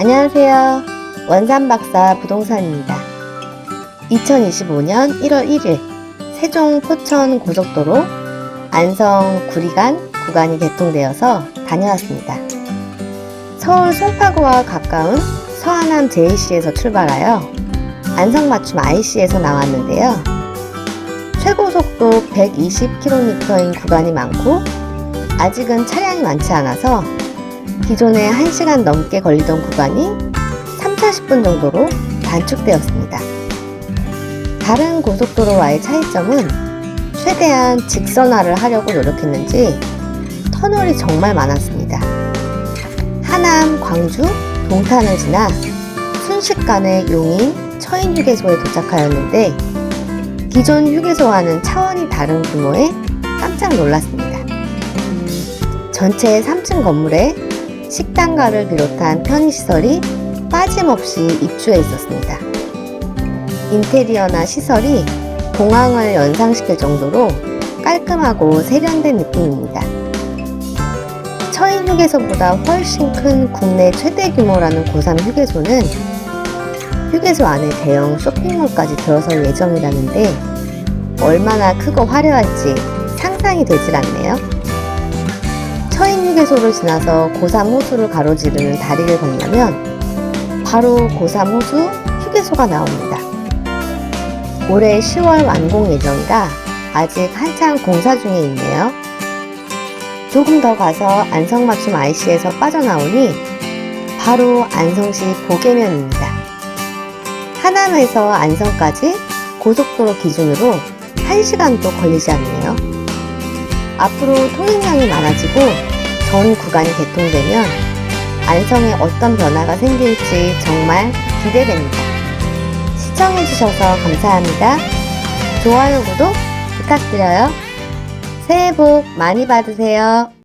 안녕하세요. 원산박사 부동산입니다. 2025년 1월 1일 세종 포천 고속도로 안성 구리간 구간이 개통되어서 다녀왔습니다. 서울 송파구와 가까운 서안암 JC에서 출발하여 안성 맞춤 IC에서 나왔는데요. 최고 속도 120km인 구간이 많고 아직은 차량이 많지 않아서 기존에 1시간 넘게 걸리던 구간이 3, 40분 정도로 단축되었습니다. 다른 고속도로와의 차이점은 최대한 직선화를 하려고 노력했는지 터널이 정말 많았습니다. 하남, 광주, 동탄을 지나 순식간에 용인, 처인 휴게소에 도착하였는데 기존 휴게소와는 차원이 다른 규모에 깜짝 놀랐습니다. 전체 3층 건물에 식당가를 비롯한 편의시설이 빠짐없이 입주해 있었습니다. 인테리어나 시설이 공항을 연상시킬 정도로 깔끔하고 세련된 느낌입니다. 처인 휴게소보다 훨씬 큰 국내 최대 규모라는 고3 휴게소는 휴게소 안에 대형 쇼핑몰까지 들어설 예정이라는데 얼마나 크고 화려할지 상상이 되질 않네요. 처인 휴게소를 지나서 고3 호수를 가로지르는 다리를 건너면 바로 고3 호수 휴게소가 나옵니다. 올해 10월 완공 예정이라 아직 한창 공사 중에 있네요. 조금 더 가서 안성맞춤 IC에서 빠져나오니 바로 안성시 보계면입니다. 하남에서 안성까지 고속도로 기준으로 1시간도 걸리지 않네요. 앞으로 통행량이 많아지고 전 구간이 개통되면 안성에 어떤 변화가 생길지 정말 기대됩니다. 시청해주셔서 감사합니다. 좋아요, 구독 부탁드려요. 새해 복 많이 받으세요.